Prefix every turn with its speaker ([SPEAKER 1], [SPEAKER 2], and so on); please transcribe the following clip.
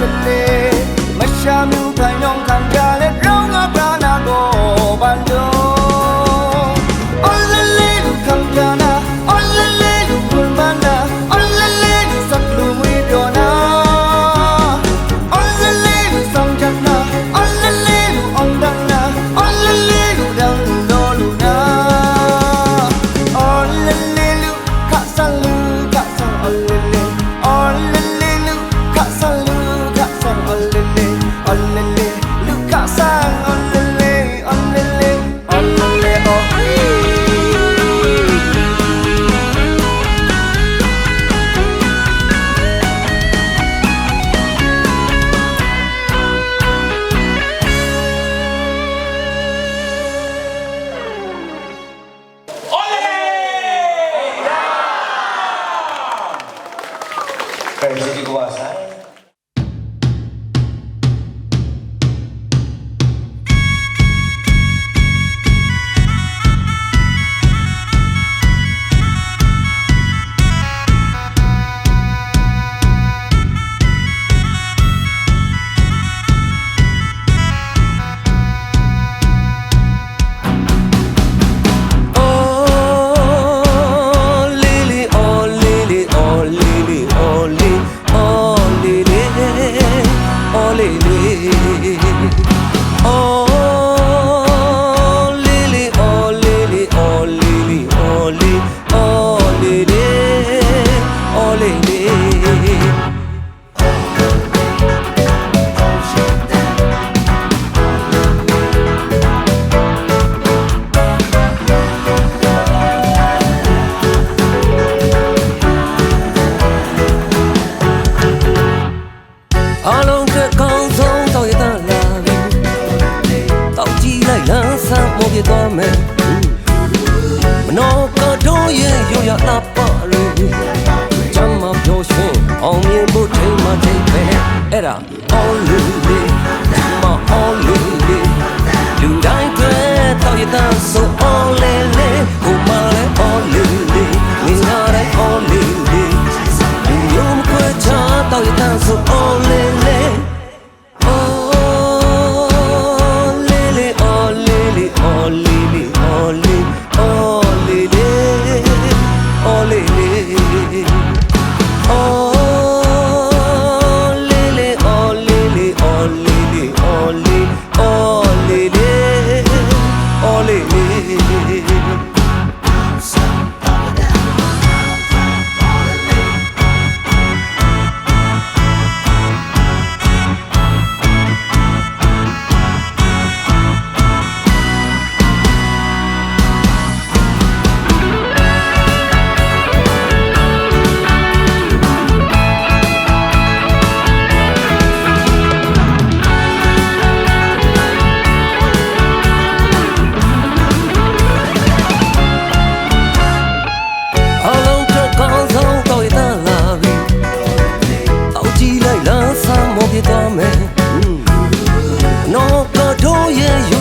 [SPEAKER 1] happening Каждый глаз, а? ဆန်းမောပြေသွားမယ်မနောကတော့ရဲ့ရိုးရအပလေးချမ်းမပျော်ရွှင်အောင်မြင်ဖို့ထိမ့်မထိမ့်ပဲအဲ့ဒါ all you need ဒီမှာ all you need လူတိုင်းတွေတော့ရတဲ့ so all le le ကိုမလဲ all you need မင်းရတဲ့ all you need လူမျိုးမခွဲခြားတော့ရတဲ့ so all le သွားမယ်နောက်ကတို့ရဲ့